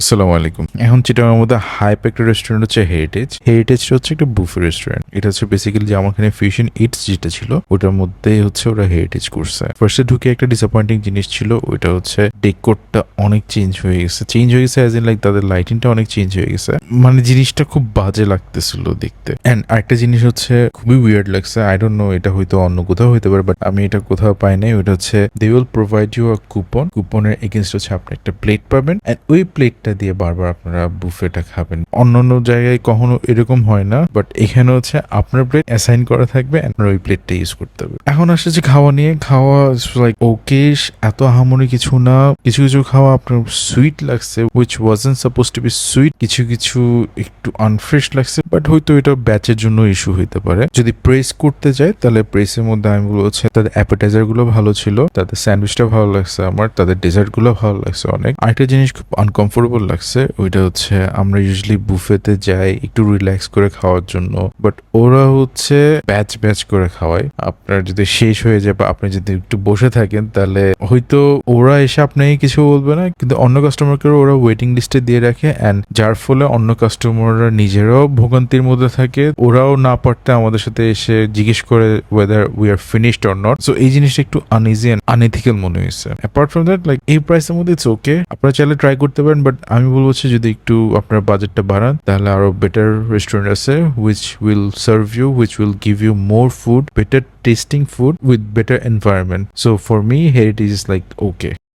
আসসালামু আলাইকুম। এখন চিটাগাংয়ের মধ্যে হাইপ একটা রেস্টুরেন্ট হচ্ছে হেরিটেজ হেরিটেজ হচ্ছে একটা বুফে রেস্টুরেন্ট। এটা হচ্ছে বেসিক্যালি যে আমার এখানে ফিউশন ইটস যেটা ছিল, ওটার মধ্যে হচ্ছে ওরা হেরিটেজ করছে। ফার্স্টে ঢুকে একটা ডিসঅ্যাপয়েন্টিং জিনিস ছিল, ওইটা হচ্ছে ডেকোরটা অনেক চেঞ্জ হয়ে গেছে। চেঞ্জ হয়ে গেছে অ্যাজ ইন লাইক তাদের লাইটিংটা অনেক চেঞ্জ হয়ে গেছে। মানে জিনিসটা খুব বাজে লাগতেছিল দেখতে। অ্যান্ড আরেকটা জিনিস হচ্ছে খুবই উইয়ার্ড লাগছে। আই ডোন্ট নো এটা হয়তো অন্য কোথাও হতে পারে বাট আমি এটা কোথাও পাই নাই। ওটা হচ্ছে they will provide you a coupon কুপনের এগেনস্ট হচ্ছে আপনি একটা প্লেট পাবেন। অ্যান্ড ওই প্লেটটা দিয়ে বারবার আপনারা বুফেটা খাবেন। অন্য অন্য জায়গায় কখনো এরকম হয় না বাট এখানে হচ্ছে আপনার প্লেট অ্যাসাইন করা থাকবে আপনার ওই প্লেটটা ইউজ করতে হবে। এখন আসছে খাওয়া নিয়ে, খাওয়া লাইক ওকে এত আহামরি কিছু না। কিছু কিছু খাওয়া আপনার সুইট লাগছে which wasn't supposed to be sweet কিছু কিছু একটু আনফ্রেশ লাগছে বাট হয়তো এটা ব্যাচের জন্য ইস্যু হইতে পারে। যদি প্রেস করতে যাই তাহলে প্রেসের মধ্যে আমি বলব হচ্ছে, তাদের অ্যাপেটাইজারগুলো ভালো ছিল, তাদের স্যান্ডউইচটা ভালো লাগছে আমার, তাদের ডেজার্টগুলো ভালো লাগছে অনেক। আরেকটা জিনিস খুব আনকমফোর্টেবল লাগছে। ওইটা হচ্ছে আমরা ইউজুয়ালি বুফেতে যাই একটু রিল্যাক্স করে খাওয়ার জন্য। বাট ওরা হচ্ছে ব্যাচ ব্যাচ করে খাওয়ায়। আপনার যদি শেষ হয়ে যায় বা আপনি যদি একটু বসে থাকেন, তাহলে হয়তো ওরা এসে আপনাকে কিছু বলবে না। কিন্তু অন্য কাস্টমারকে ওরা ওয়েটিং লিস্টে দিয়ে রাখে। অ্যান্ড যার ফলে অন্য কাস্টমাররা নিজেরাও ভোগান্তির মধ্যে থাকে। ওরাও না পারতে আমাদের সাথে এসে জিজ্ঞেস করে whether we are finished or not so এই জিনিসটা একটু আনইজি অ্যান্ড আনএথিক্যাল মনে হয়েছে। অ্যাপার্ট ফ্রম দ্যাট লাইক এই প্রাইসের মধ্যে ইটস ওকে আপনারা চাইলে ট্রাই করতে পারেন বাট আমি বলব যদি একটু আপনার বাজেটটা বাড়ান, তাহলে আরও বেটার রেস্টুরেন্ট আছে which will serve you which will give you more food better tasting food with better environment so for me heritage is like okay